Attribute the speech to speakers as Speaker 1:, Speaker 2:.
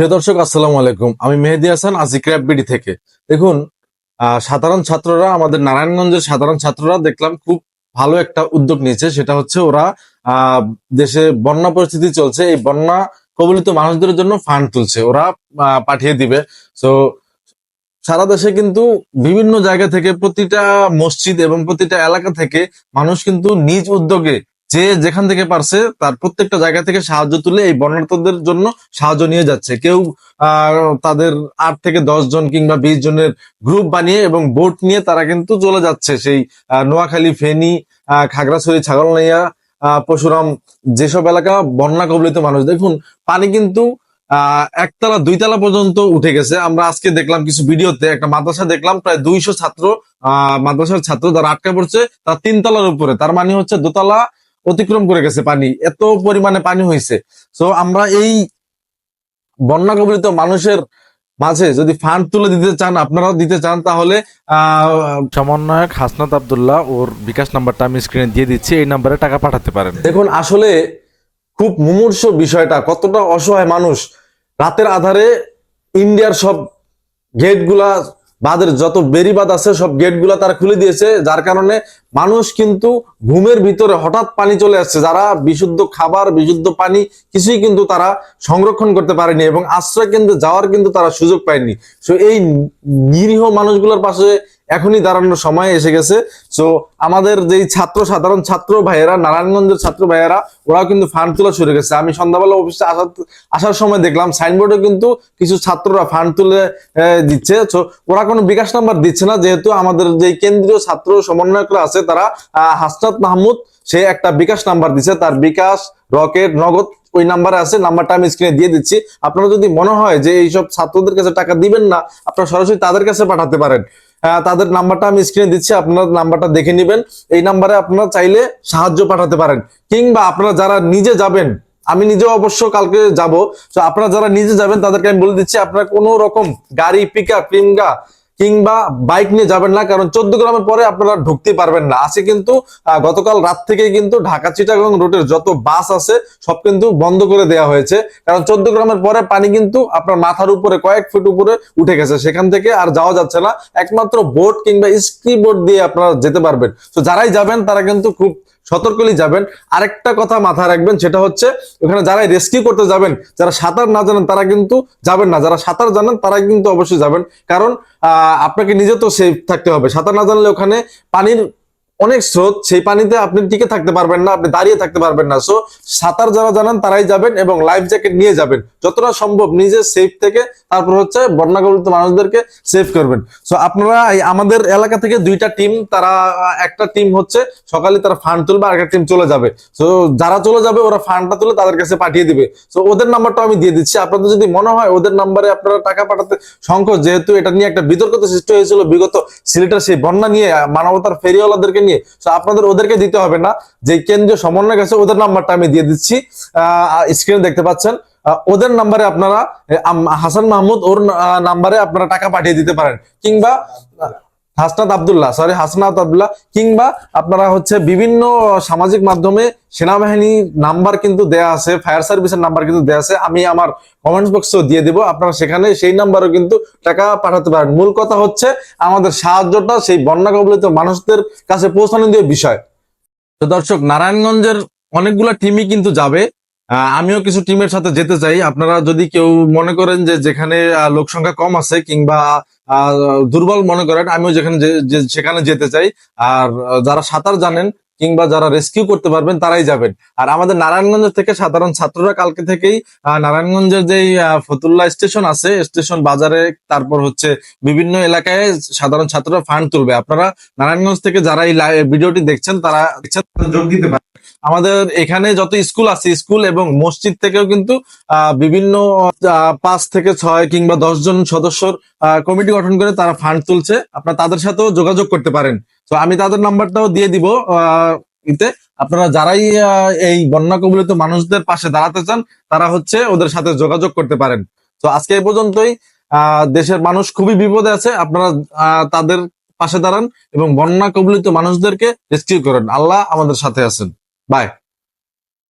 Speaker 1: প্রিয় দর্শক, আসসালামু আলাইকুম। আমি মেহেদি হাসান আজি ক্র্যাপ বিডি থেকে। দেখুন সাধারণ ছাত্ররা, আমাদের নারায়ণগঞ্জের সাধারণ ছাত্ররা দেখলাম খুব ভালো একটা উদ্যোগ নিয়েছে। সেটা হচ্ছে ওরা দেশে বন্যা পরিস্থিতি চলছে। এই বন্যা কবলিত মানুষদের জন্য ফান্ড তুলছে। ওরা পাঠিয়ে দিবে। তো সারা দেশে কিন্তু বিভিন্ন জায়গা থেকে প্রতিটা মসজিদ এবং প্রতিটা এলাকা থেকে মানুষ কিন্তু নিজ উদ্যোগে যে যেখান থেকে পারছে তার প্রত্যেকটা জায়গা থেকে সাহায্য তুলে এই বন্যার্থদের জন্য সাহায্য নিয়ে যাচ্ছে। কেউ তাদের আট থেকে দশ জন কিংবা বিশ জনের গ্রুপ বানিয়ে এবং বোট নিয়ে তারা কিন্তু চলে যাচ্ছে। সেই নোয়াখালী ফেনী খাগড়াছড়ি ছাগলনাইয়া আহ, পরশুরাম যেসব এলাকা বন্যা কবলিত মানুষ। দেখুন পানি কিন্তু একতলা দুইতলা পর্যন্ত উঠে গেছে। আমরা আজকে দেখলাম কিছু ভিডিওতে একটা মাদ্রাসা দেখলাম প্রায় দুইশো ছাত্র মাদ্রাসার ছাত্র যারা আটকা পড়ছে তার তিনতলার উপরে। তার মানে হচ্ছে দোতলা অতিক্রম করে গেছে পানি এত পরিমাণে পানি হয়েছে তো আমরা এই বন্যা কবলিত মানুষের মাঝে যদি ফান্ড তুলে দিতে চান আপনারাও দিতে চান তাহলে আহ
Speaker 2: সমন্বয়ক হাসনাত আবদুল্লাহ ওর বিকাশ নাম্বারটা আমি স্ক্রিনে দিয়ে দিচ্ছি এই নাম্বারে টাকা পাঠাতে পারেন।
Speaker 1: দেখুন আসলে খুব মুমূর্ষ বিষয়টা কতটা অসহায় মানুষ। রাতের আধারে ইন্ডিয়ার সব গেটগুলা বাদের যত বেরিবাদ আছে, সব গেটগুলা তারা খুলে দিয়েছে। যার কারণে মানুষ কিন্তু ঘুমের ভিতরে হঠাৎ পানি চলে আসছে। যারা বিশুদ্ধ খাবার, বিশুদ্ধ পানি কিছুই কিন্তু তারা সংরক্ষণ করতে পারেনি এবং আশ্রয় কেন্দ্রে যাওয়ার কিন্তু তারা সুযোগ পায়নি। সো এই নিরীহ মানুষগুলোর পাশে এখনই দাঁড়ানোর সময় এসে গেছে। সো আমাদের যেই ছাত্র, সাধারণ ছাত্র ভাইয়েরা, নারায়ণগঞ্জের ছাত্র ভাইয়েরা, ওরাও কিন্তু ফান্ড তোলা শুরু গেছে আমি সন্ধ্যাবেলা অফিসে আসার আসার সময় দেখলাম সাইনবোর্ডে কিন্তু কিছু ছাত্ররা ফান্ড তুলে দিচ্ছে। তো ওরা কোনো বিকাশ নাম্বার দিচ্ছে না, যেহেতু আমাদের যে কেন্দ্রীয় ছাত্র সমন্বয়করা আছে, তারা হাসনাত মাহমুদ, সে একটা বিকাশ নাম্বার দিচ্ছে তার বিকাশ, রকেট, নগদ ওই নাম্বারে আছে, নাম্বারটা আমি স্ক্রিনে দিয়ে দিচ্ছি। আপনারা যদি মনে হয় যে এইসব ছাত্রদের কাছে টাকা দিবেন না, আপনারা সরাসরি তাদের কাছে পাঠাতে পারেন। তাদের নাম্বারটা আমি স্ক্রিনে দিচ্ছি, আপনার নাম্বারটা দেখে নেবেন। এই নাম্বারে আপনারা চাইলে সাহায্য পাঠাতে পারেন। কিংবা আপনারা যারা নিজে যাবেন, আমি নিজেও অবশ্য কালকে যাব, তো আপনারা যারা নিজে যাবেন, তাদেরকে আমি বলে দিচ্ছি, আপনারা কোনো রকম গাড়ি পিকা কিংবা কিংবা বাইক নিয়ে যাবেন না, কারণ চোদ্দ গ্রামের পরে আপনারা ঢুকতে পারবেন না। আছে কিন্তু গতকাল রাত থেকে কিন্তু ঢাকা চিটাগাং রুটের যত বাস আছে, সব কিন্তু বন্ধ করে দেওয়া হয়েছে। কারণ চোদ্দ গ্রামের পরে পানি কিন্তু আপনার মাথার উপরে, কয়েক ফুট উপরে উঠে গেছে। সেখান থেকে আর যাওয়া যাচ্ছে না। একমাত্র বোট কিংবা স্কি বোট দিয়ে আপনারা যেতে পারবেন। তো যারাই যাবেন, তারা কিন্তু খুব সতর্কলি যাবেন। আরেকটা কথা মাথায় রাখবেন, সেটা হচ্ছে ওখানে যারা রেস্কিউ করতে যাবেন, যারা সাঁতার না জানেন, তারা কিন্তু যাবেন না। যারা সাঁতার জানেন, তারা কিন্তু অবশ্যই যাবেন। কারণ আপনাকে নিজে তো সেফ থাকতে হবে। সাঁতার না জানলে ওখানে পানির অনেক স্রোত, সেই পানিতে আপনি টিকে থাকতে পারবেন না, আপনি দাঁড়িয়ে থাকতে পারবেন না। সো সাঁতার যারা জানেন তারাই যাবেন এবং লাইফ জ্যাকেট নিয়ে যাবেন। যতটা সম্ভব নিজে সেফ থেকে তারপর হচ্ছে বন্যা কবলিত মানুষদেরকে সেভ করবেন। সো আপনারা আমাদের এলাকা থেকে দুইটা টিম তারা, একটা টিম হচ্ছে সকালে তারা ফান্ড তুলবে আর একটা টিম চলে যাবে। সো যারা চলে যাবে, ওরা ফান্ডটা তুলে তাদের কাছে পাঠিয়ে দিবে। সো ওদের নাম্বারটা আমি দিয়ে দিচ্ছি। আপনাদের যদি মনে হয় ওদের নাম্বারে আপনারা টাকা পাঠাতে সংকোচ, যেহেতু এটা নিয়ে একটা বিতর্ক সৃষ্টি হয়েছিল বিগত সিলেটের সেই বন্যা নিয়ে, মানবতার ফেরিওয়ালাদেরকে নিয়ে তো আপনাদের ওদেরকে দিতে হবে না। যে কেন্দ্রীয় সমন্বয় আছে, ওদের নাম্বারটা আমি দিয়ে দিচ্ছি। স্ক্রিনে দেখতে পাচ্ছেন। ওদের নাম্বারে আপনারা হাসান মাহমুদ ওর নাম্বারে আপনারা টাকা পাঠিয়ে দিতে পারেন। কিংবা হাসনাত আবদুল্লাহ সরি হাসনাত আবদুল্লাহ, কিংবা আপনারা হচ্ছে বিভিন্ন সামাজিক মাধ্যমে সেনাবাহিনী নাম্বার কিন্তু দেয়া আছে, ফায়ার সার্ভিসের নাম্বার কিন্তু দেয়া আছে, আমি আমার কমেন্টস বক্সেও দিয়ে দিব, আপনারা সেখানে সেই নাম্বারও কিন্তু টাকা পাঠাতে পারেন। মূল কথা হচ্ছে আমাদের সাহায্যটা সেই বন্যা কবলিত মানুষদের কাছে পৌঁছানো দিয়ে বিষয়। তো দর্শক, নারায়ণগঞ্জের অনেকগুলা টিমই কিন্তু যাবে। আমিও কিছু টিমের সাথে যেতে চাই। আপনারা যদি কেউ মনে করেন যে যেখানে লোক সংখ্যা কম আছে কিংবা দুর্বল মনে করেন আমিও যেখানে যে- যে- সেখানে যেতে চাই। আর যারা সাঁতার জানেন কিংবা যারা রেস্কিউ করতে পারবেন তারাই যাবেন। আর আমাদের নারায়ণগঞ্জ থেকে সাধারণ ছাত্ররা কালকে থেকেই নারায়ণগঞ্জের আহ, ফতুল্লা স্টেশন আছে স্টেশন বাজারে তারপর হচ্ছে বিভিন্ন এলাকায় সাধারণ ছাত্ররা ফান্ড তুলবে। আপনারা নারায়ণগঞ্জ থেকে যারা এই ভিডিওটি দেখছেন, তারা যোগ দিতে পারেন। আমাদের এখানে যত স্কুল আছে, স্কুল এবং মসজিদ থেকেও কিন্তু বিভিন্ন পাঁচ থেকে ছয় কিংবা দশ জন সদস্যর কমিটি গঠন করে তারা ফান্ড তুলছে। আপনারা তাদের সাথেও যোগাযোগ করতে পারেন। তো আমি তাদের নাম্বারটাও দিয়ে দিব ইতে। আপনারা যারাই এই বন্যা কবলিত মানুষদের পাশে দাঁড়াতে চান, তারা হচ্ছে ওদের সাথে যোগাযোগ করতে পারেন। তো আজকে এই পর্যন্তই। দেশের মানুষ খুবই বিপদে আছে, আপনারা তাদের পাশে দাঁড়ান এবং বন্যা কবলিত মানুষদেরকে রেস্কিউ করেন। আল্লাহ আমাদের সাথে আছেন। Bye.